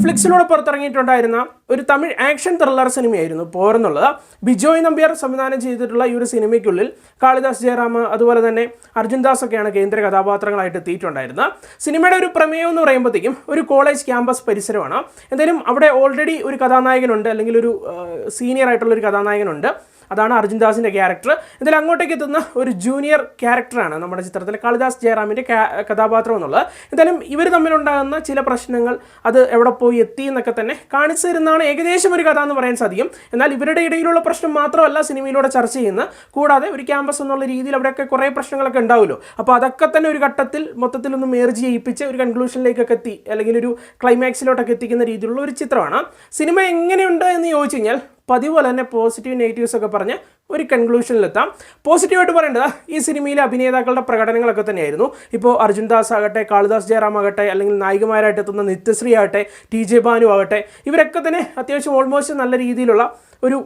നെറ്റ്ഫ്ലിക്സിലൂടെ പുറത്തിറങ്ങിയിട്ടുണ്ടായിരുന്ന ഒരു Tamil action thriller സിനിമയായിരുന്നു പോരെന്നുള്ളത്. ബിജോയ് നമ്പ്യാർ സംവിധാനം ചെയ്തിട്ടുള്ള ഈ ഒരു സിനിമയ്ക്കുള്ളിൽ കാളിദാസ് ജയറാം അതുപോലെ തന്നെ അർജുൻദാസ് ഒക്കെയാണ് കേന്ദ്ര കഥാപാത്രങ്ങളായിട്ട് എത്തിയിട്ടുണ്ടായിരുന്നത്. സിനിമയുടെ ഒരു പ്രമേയം എന്ന് പറയുമ്പോഴത്തേക്കും ഒരു കോളേജ് ക്യാമ്പസ് പരിസരമാണ്. എന്തായാലും അവിടെ ഓൾറെഡി ഒരു കഥാനായകനുണ്ട് അല്ലെങ്കിൽ ഒരു സീനിയർ ആയിട്ടുള്ള ഒരു കഥാനായകനുണ്ട്. അതാണ് അർജുൻ ദാസിന്റെ ക്യാരക്ടർ. ഇതിൽ അങ്ങോട്ടേക്ക് എത്തുന്ന ഒരു ജൂനിയർ ക്യാരക്ടറാണ് നമ്മുടെ ചിത്രത്തിൽ കാളിദാസ് ജയറാമിന്റെ കഥാപാത്രം എന്നുള്ളത്. എന്തായാലും ഇവർ തമ്മിലുണ്ടാകുന്ന ചില പ്രശ്നങ്ങൾ അത് എവിടെ പോയി എത്തി എന്നൊക്കെ തന്നെ കാണിച്ചു തരുന്നതാണ് ഏകദേശം ഒരു കഥ എന്ന് പറയാൻ സാധിക്കും. എന്നാൽ ഇവരുടെ ഇടയിലുള്ള പ്രശ്നം മാത്രമല്ല സിനിമയിലൂടെ ചർച്ച ചെയ്യുന്നത് കൂടാതെ ഒരു ക്യാമ്പസ് എന്നുള്ള രീതിയിൽ അവിടെയൊക്കെ കുറേ പ്രശ്നങ്ങളൊക്കെ ഉണ്ടാവുമല്ലോ. അപ്പോൾ അതൊക്കെ തന്നെ ഒരു ഘട്ടത്തിൽ മൊത്തത്തിലൊന്ന് മേർജ് ചെയ്യിപ്പിച്ച് ഒരു കൺക്ലൂഷനിലേക്കൊക്കെ എത്തി. അല്ലെങ്കിൽ ഒരു ക്ലൈമാക്സിലോട്ടൊക്കെ എത്തിക്കുന്ന രീതിയിലുള്ള ഒരു ചിത്രമാണ്. സിനിമ എങ്ങനെയുണ്ട് എന്ന് ചോദിച്ചു കഴിഞ്ഞാൽ പതിവ് പോലെ തന്നെ പോസിറ്റീവ് നെഗറ്റീവ്സ് ഒക്കെ പറഞ്ഞ് ഒരു കൺക്ലൂഷനിലെത്താം പോസിറ്റീവായിട്ട് പറയേണ്ടത് ഈ സിനിമയിലെ അഭിനേതാക്കളുടെ പ്രകടനങ്ങളൊക്കെ തന്നെയായിരുന്നു. ഇപ്പോൾ അർജുൻ ദാസ് ആകട്ടെ കാളിദാസ് ജയറാം ആകട്ടെ അല്ലെങ്കിൽ നായികമാരായിട്ട് എത്തുന്ന നിത്യശ്രീ ആകട്ടെ ടി ജെ ബാനു ആകട്ടെ ഇവരൊക്കെ തന്നെ അത്യാവശ്യം ഓൾമോസ്റ്റ് നല്ല രീതിയിലുള്ള ഒരു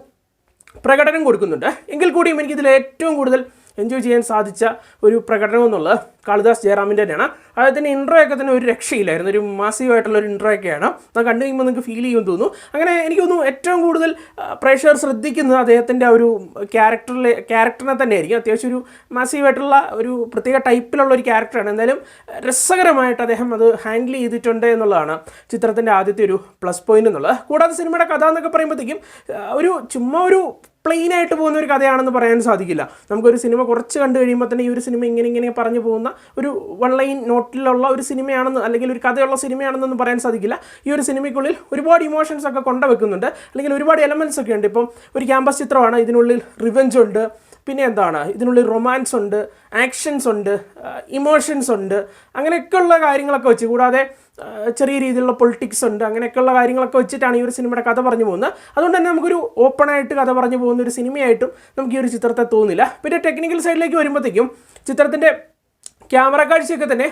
പ്രകടനം കൊടുക്കുന്നുണ്ട്. എങ്കിൽ കൂടിയും എനിക്കിതിൽ ഏറ്റവും കൂടുതൽ എൻജോയ് ചെയ്യാൻ സാധിച്ച ഒരു പ്രകടനം എന്നുള്ളത് കാളിദാസ് ജയറാമിന്റെ തന്നെയാണ്. അദ്ദേഹത്തിന്റെ ഇൻട്രോ ഒക്കെ തന്നെ ഒരു രക്ഷയില്ലായിരുന്നു. ഒരു മാസീവായിട്ടുള്ള ഒരു ഇൻട്രോ ഒക്കെയാണ്. അത് കണ്ടു കഴിയുമ്പോൾ നിങ്ങൾക്ക് ഫീൽ ചെയ്യുമെന്ന് തോന്നുന്നു. അങ്ങനെ എനിക്ക് തോന്നുന്നു ഏറ്റവും കൂടുതൽ പ്രേക്ഷകർ ശ്രദ്ധിക്കുന്നത് അദ്ദേഹത്തിന്റെ ഒരു ക്യാരക്ടറിലെ ക്യാരക്ടറിനെ തന്നെ ആയിരിക്കും അത്യാവശ്യം ഒരു മാസീവായിട്ടുള്ള ഒരു പ്രത്യേക ടൈപ്പിലുള്ള ഒരു ക്യാരക്ടറാണ് എന്തായാലും രസകരമായിട്ട് അദ്ദേഹം അത് ഹാൻഡിൽ ചെയ്തിട്ടുണ്ട് എന്നുള്ളതാണ് ചിത്രത്തിന്റെ ആദ്യത്തെ ഒരു പ്ലസ് പോയിന്റ് എന്നുള്ളത്. കൂടാതെ സിനിമയുടെ കഥ എന്നൊക്കെ പറയുമ്പോഴത്തേക്കും ഒരു ചുമ്മാ ഒരു പ്ലെയിൻ ആയിട്ട് പോകുന്ന ഒരു കഥയാണെന്ന് പറയാൻ സാധിക്കില്ല. നമുക്കൊരു സിനിമ കുറച്ച് കണ്ടു കഴിയുമ്പോൾ തന്നെ ഈ ഒരു സിനിമ ഇങ്ങനെ ഇങ്ങനെ പറഞ്ഞു പോകുന്ന ഒരു വൺ ലൈൻ നോട്ടിലുള്ള ഒരു സിനിമയാണെന്ന് അല്ലെങ്കിൽ ഒരു കഥയുള്ള സിനിമയാണെന്നൊന്നും പറയാൻ സാധിക്കില്ല. ഈ ഒരു സിനിമയ്ക്കുള്ളിൽ ഒരുപാട് ഇമോഷൻസ് ഒക്കെ കൊണ്ടുവെക്കുന്നുണ്ട്. അല്ലെങ്കിൽ ഒരുപാട് എലമെന്റ്സ് ഒക്കെ ഉണ്ട്. ഇപ്പം ഒരു ക്യാമ്പസ് ചിത്രമാണ്. ഇതിനുള്ളിൽ റിവെഞ്ച് ഉണ്ട്. പിന്നെ എന്താണ്? ഇതിനുള്ളിൽ റൊമാൻസ് ഉണ്ട്. ആക്ഷൻസ് ഉണ്ട്. ഇമോഷൻസ് ഉണ്ട്. അങ്ങനെയൊക്കെയുള്ള കാര്യങ്ങളൊക്കെ വെച്ച് കൂടാതെ ചെറിയ രീതിയിലുള്ള പൊളിറ്റിക്സ് ഉണ്ട്. അങ്ങനെയൊക്കെയുള്ള കാര്യങ്ങളൊക്കെ വെച്ചിട്ടാണ് ഈ ഒരു സിനിമയുടെ കഥ പറഞ്ഞു പോകുന്നത്. അതുകൊണ്ട് തന്നെ നമുക്കൊരു ഓപ്പണായിട്ട് കഥ പറഞ്ഞു പോകുന്ന ഒരു സിനിമയായിട്ടും നമുക്ക് ഈ ഒരു ചിത്രത്തെ തോന്നില്ല. പിന്നെ ടെക്നിക്കൽ സൈഡിലേക്ക് വരുമ്പോഴത്തേക്കും ചിത്രത്തിന്റെ ക്യാമറ കാഴ്ചയൊക്കെ തന്നെ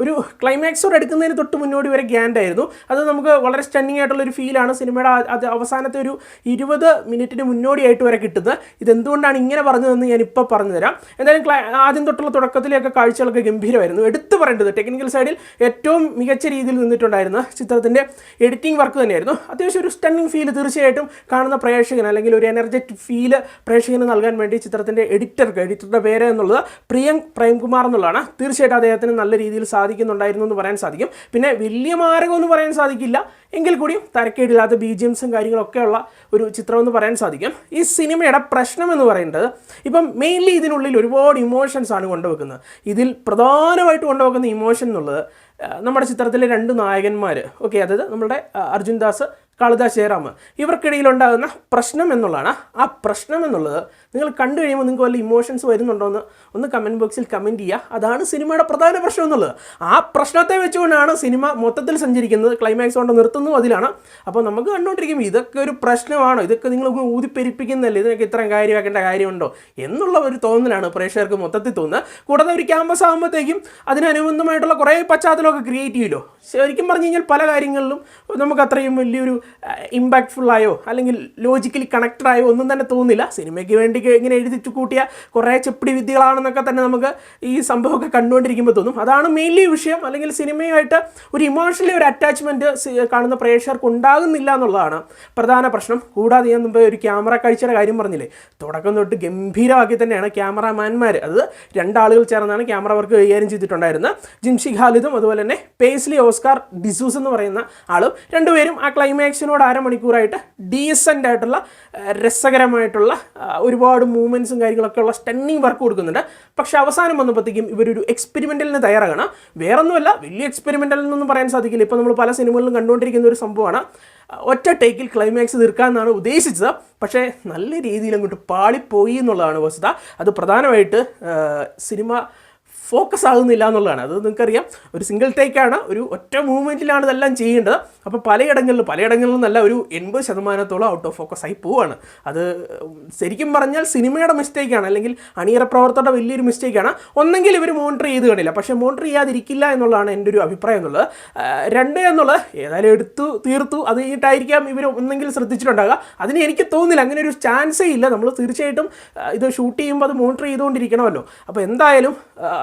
ഒരു ക്ലൈമാക്സോട് എടുക്കുന്നതിന് തൊട്ട് മുന്നോടി വരെ ഗ്യാൻഡായിരുന്നു. അത് നമുക്ക് വളരെ സ്റ്റണ്ണിങ് ആയിട്ടുള്ള ഒരു ഫീലാണ് സിനിമയുടെ അത് അവസാനത്തെ ഒരു ഇരുപത് മിനിറ്റിന് മുന്നോടിയായിട്ട് വരെ കിട്ടുന്നത്. ഇതെന്തുകൊണ്ടാണ് ഇങ്ങനെ പറഞ്ഞതെന്ന് ഞാൻ ഇപ്പോൾ പറഞ്ഞുതരാം. എന്തായാലും ആദ്യം തൊട്ടുള്ള തുടക്കത്തിലെയൊക്കെ കാഴ്ചകളൊക്കെ ഗംഭീരമായിരുന്നു. എടുത്തു പറയേണ്ടത് ടെക്നിക്കൽ സൈഡിൽ ഏറ്റവും മികച്ച രീതിയിൽ നിന്നിട്ടുണ്ടായിരുന്ന ചിത്രത്തിന്റെ എഡിറ്റിംഗ് വർക്ക് തന്നെയായിരുന്നു. അത്യാവശ്യം ഒരു സ്റ്റണ്ണിങ് ഫീൽ തീർച്ചയായിട്ടും കാണുന്ന പ്രേക്ഷകൻ അല്ലെങ്കിൽ ഒരു എനർജറ്റിക് ഫീൽ പ്രേക്ഷകന് നൽകാൻ വേണ്ടി ചിത്രത്തിന്റെ എഡിറ്റർക്ക് എഡിറ്ററുടെ പേര് എന്നുള്ളത് പ്രിയങ്ക് പ്രേംകുമാർ എന്നുള്ളതാണ്. തീർച്ചയായിട്ടും അദ്ദേഹത്തിന് നല്ല രീതിയിൽ സാധിക്കുന്നുണ്ടായിരുന്നു എന്ന് പറയാൻ സാധിക്കും. പിന്നെ വലിയ മാരകമൊന്നും പറയാൻ സാധിക്കില്ല. എങ്കിൽ കൂടിയും തരക്കേടില്ലാത്ത ബി ജി എംസും കാര്യങ്ങളൊക്കെ ഉള്ള ഒരു ചിത്രം എന്ന് പറയാൻ സാധിക്കും. ഈ സിനിമയുടെ പ്രശ്നം എന്ന് പറയുന്നത് ഇപ്പം മെയിൻലി ഇതിനുള്ളിൽ ഒരുപാട് ഇമോഷൻസ് ആണ് കൊണ്ടുവെക്കുന്നത്. ഇതിൽ പ്രധാനമായിട്ട് കൊണ്ടുവെക്കുന്ന ഇമോഷൻ എന്നുള്ളത് നമ്മുടെ ചിത്രത്തിലെ രണ്ട് നായകന്മാർ ഓക്കെ അതായത് നമ്മുടെ അർജുൻ ദാസ് കാളിദാസ് ജയറാം ഇവർക്കിടയിൽ ഉണ്ടാകുന്ന പ്രശ്നം എന്നുള്ളതാണ്. ആ പ്രശ്നം എന്നുള്ളത് നിങ്ങൾ കണ്ടു കഴിയുമ്പോൾ നിങ്ങൾക്ക് വല്ല ഇമോഷൻസ് വരുന്നുണ്ടോ എന്ന് ഒന്ന് കമന്റ് ബോക്സിൽ കമന്റ് ചെയ്യുക. അതാണ് സിനിമയുടെ പ്രധാന പ്രശ്നം എന്നുള്ളത്. ആ പ്രശ്നത്തെ വെച്ചുകൊണ്ടാണ് സിനിമ മൊത്തത്തിൽ സഞ്ചരിക്കുന്നത് ക്ലൈമാക്സ് കൊണ്ട് നിർത്തുന്നു അതിലാണ്. അപ്പോൾ നമുക്ക് കണ്ടുകൊണ്ടിരിക്കുമ്പോൾ ഇതൊക്കെ ഒരു പ്രശ്നമാണോ? ഇതൊക്കെ നിങ്ങൾ ഊതിപ്പെരിപ്പിക്കുന്നതല്ലേ? ഇതിനൊക്കെ ഇത്രയും കാര്യമാക്കേണ്ട കാര്യമുണ്ടോ? എന്നുള്ള ഒരു തോന്നലാണ് പ്രേക്ഷകർക്ക് മൊത്തത്തിൽ തോന്നുന്നത്. കൂടാതെ ഒരു ക്യാമ്പസ് ആകുമ്പോഴത്തേക്കും അതിനനുബന്ധമായിട്ടുള്ള കുറേ പശ്ചാത്തലമൊക്കെ ക്രിയേറ്റ് ചെയ്യുമല്ലോ. ശരിക്കും പറഞ്ഞു കഴിഞ്ഞാൽ പല കാര്യങ്ങളിലും നമുക്ക് അത്രയും വലിയൊരു ഇമ്പാക്ട്ഫുൾ ആയോ അല്ലെങ്കിൽ ലോജിക്കലി കണക്റ്റഡ് ആയോ ഒന്നും തന്നെ തോന്നില്ല സിനിമയ്ക്ക് വേണ്ടി ഇങ്ങനെ എഴുതിച്ചു കൂട്ടിയ കുറേ ചെപ്പിടി വിദ്യകളാണെന്നൊക്കെ തന്നെ നമുക്ക് ഈ സംഭവമൊക്കെ കണ്ടുകൊണ്ടിരിക്കുമ്പോൾ തോന്നും. അതാണ് മെയിൻലി വിഷയം. അല്ലെങ്കിൽ സിനിമയായിട്ട് ഒരു ഇമോഷണലി ഒരു അറ്റാച്ച്മെന്റ് കാണുന്ന പ്രേക്ഷകർക്ക് ഉണ്ടാകുന്നില്ല എന്നുള്ളതാണ് പ്രധാന പ്രശ്നം. കൂടാതെ ഞാൻ മുമ്പ് ഒരു ക്യാമറ കാഴ്ചയുടെ കാര്യം പറഞ്ഞില്ലേ? തുടക്കം തൊട്ട് ഗംഭീരമാക്കി തന്നെയാണ് ക്യാമറാമാൻമാർ അത് രണ്ടാളുകൾ ചേർന്നാണ് ക്യാമറ വർക്ക് കൈകാര്യം ചെയ്തിട്ടുണ്ടായിരുന്നത്. ജിംഷി ഖാലിദും അതുപോലെ തന്നെ പേസ്ലി ഓസ്കാർ ഡിസൂസ് എന്ന് പറയുന്ന ആളും രണ്ടുപേരും ആ ക്ലൈമാക്സിനോട് അരമണിക്കൂറായിട്ട് ഡീസന്റ് ആയിട്ടുള്ള രസകരമായിട്ടുള്ള ഒരുപാട് മൂവ്മെന്റ്സും കാര്യങ്ങളൊക്കെ ഉള്ള സ്റ്റണ്ണിങ് വർക്ക് കൊടുക്കുന്നുണ്ട്. പക്ഷേ അവസാനം വന്നപ്പോഴത്തേക്കും ഇവരൊരു എക്സ്പെരിമെന്റലിന് തയ്യാറാകണം വേറൊന്നുമല്ല വലിയ എക്സ്പെരിമെന്റൽ എന്നൊന്നും പറയാൻ സാധിക്കില്ല. ഇപ്പോൾ നമ്മൾ പല സിനിമകളിലും കണ്ടുകൊണ്ടിരിക്കുന്ന ഒരു സംഭവമാണ്. ഒറ്റ ടേക്കിൽ ക്ലൈമാക്സ് തീർക്കാമെന്നാണ് ഉദ്ദേശിച്ചത്. പക്ഷേ നല്ല രീതിയിൽ അങ്ങോട്ട് പാളിപ്പോയി എന്നുള്ളതാണ് വസ്തുത. അത് പ്രധാനമായിട്ട് സിനിമ ഫോക്കസ് ആകുന്നില്ല എന്നുള്ളതാണ്. അത് നിങ്ങൾക്കറിയാം. ഒരു സിംഗിൾ ടേക്കാണ് ഒരു ഒറ്റ മൂവ്മെന്റിലാണ് ഇതെല്ലാം ചെയ്യേണ്ടത്. അപ്പോൾ പലയിടങ്ങളിലും പലയിടങ്ങളിലും നല്ല ഒരു എൺപത് ശതമാനത്തോളം ഔട്ട് ഓഫ് ഫോക്കസ് ആയി പോവുകയാണ് അത് ശരിക്കും പറഞ്ഞാൽ സിനിമയുടെ മിസ്റ്റേക്കാണ് അല്ലെങ്കിൽ അണിയറ പ്രവർത്തകരുടെ വലിയൊരു മിസ്റ്റേക്കാണ് ഒന്നെങ്കിൽ ഇവർ മോണിറ്റർ ചെയ്ത് കാണില്ല. പക്ഷേ മോണിറ്റർ ചെയ്യാതിരിക്കില്ല എന്നുള്ളതാണ് എന്റെ ഒരു അഭിപ്രായം എന്നുള്ളത്. രണ്ട് എന്നുള്ളത് ഏതായാലും എടുത്തു തീർത്തു. അത് കഴിഞ്ഞിട്ടായിരിക്കാം ഇവർ ഒന്നെങ്കിൽ ശ്രദ്ധിച്ചിട്ടുണ്ടാകുക അതിന് എനിക്ക് തോന്നില്ല അങ്ങനെ ഒരു ചാൻസേ ഇല്ല. നമ്മൾ തീർച്ചയായിട്ടും ഇത് ഷൂട്ട് ചെയ്യുമ്പോൾ അത് മോണിറ്റർ ചെയ്തുകൊണ്ടിരിക്കണമല്ലോ. അപ്പോൾ എന്തായാലും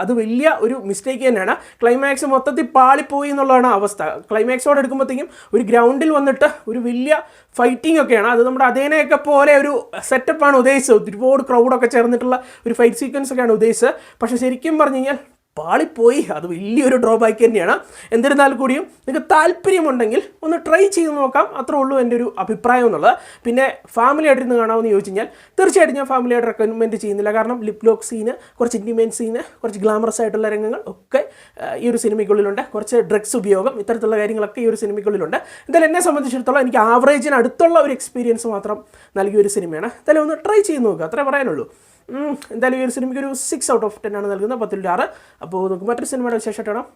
അത് വലിയ ഒരു മിസ്റ്റേക്ക് തന്നെയാണ്. ക്ലൈമാക്സ് മൊത്തത്തിൽ പാളിപ്പോയി എന്നുള്ളതാണ് അവസ്ഥ. ക്ലൈമാക്സോടെ എടുക്കുമ്പോഴത്തേക്കും ഒരു ഗ്രൗണ്ടിൽ വന്നിട്ട് ഒരു വലിയ ഫൈറ്റിംഗ് ഒക്കെയാണ്. അത് നമ്മുടെ അതേനെയൊക്കെ പോലെ ഒരു സെറ്റപ്പാണ് ഉദ്ദേശിച്ചത്. ഒരുപാട് ക്രൗഡൊക്കെ ചേർന്നിട്ടുള്ള ഒരു ഫൈറ്റ് സീക്വൻസ് ഒക്കെയാണ് ഉദ്ദേശിച്ചത്. പക്ഷേ ശരിക്കും പറഞ്ഞു കഴിഞ്ഞാൽ പാളിപ്പോയി. അത് വലിയൊരു ഡ്രോബാക്ക് തന്നെയാണ്. എന്നിരുന്നാൽ കൂടിയും നിങ്ങൾക്ക് താല്പര്യമുണ്ടെങ്കിൽ ഒന്ന് ട്രൈ ചെയ്ത് നോക്കാം. അത്രേ ഉള്ളൂ എന്റെ ഒരു അഭിപ്രായം എന്നുള്ളത്. പിന്നെ ഫാമിലി ആയിട്ടിരുന്ന് കാണാമെന്ന് ചോദിച്ചു കഴിഞ്ഞാൽ തീർച്ചയായിട്ടും ഞാൻ ഫാമിലി ആയിട്ട് റെക്കമെൻഡ് ചെയ്യുന്നില്ല. കാരണം ലിപ് ലോക്ക് സീന് കുറച്ച് ഇന്റിമേറ്റ് സീന് കുറച്ച് ഗ്ലാമറസ് ആയിട്ടുള്ള രംഗങ്ങൾ ഒക്കെ ഈ ഒരു സിനിമയ്ക്കുള്ളിലുണ്ട്. കുറച്ച് ഡ്രഗ്സ് ഉപയോഗം ഇത്തരത്തിലുള്ള കാര്യങ്ങളൊക്കെ ഈ ഒരു സിനിമയ്ക്കുള്ളിലുണ്ട്. എന്തായാലും എന്നെ സംബന്ധിച്ചിടത്തോളം എനിക്ക് ആവറേജിന് അടുത്തുള്ള ഒരു എക്സ്പീരിയൻസ് മാത്രം നൽകിയ ഒരു സിനിമയാണ്. എന്തായാലും ഒന്ന് ട്രൈ ചെയ്ത് നോക്കുക അത്രേ പറയാനുള്ളൂ. എന്തായാലും ഈ ഒരു സിനിമയ്ക്ക് ഒരു സിക്സ് ഔട്ട് ഓഫ് ടെൻ ആണ് നൽകുന്നത്. പത്തിൽ ആറ്. അപ്പോൾ നമുക്ക് മറ്റൊരു സിനിമയുടെ വിശേഷമായിട്ട് കാണാം.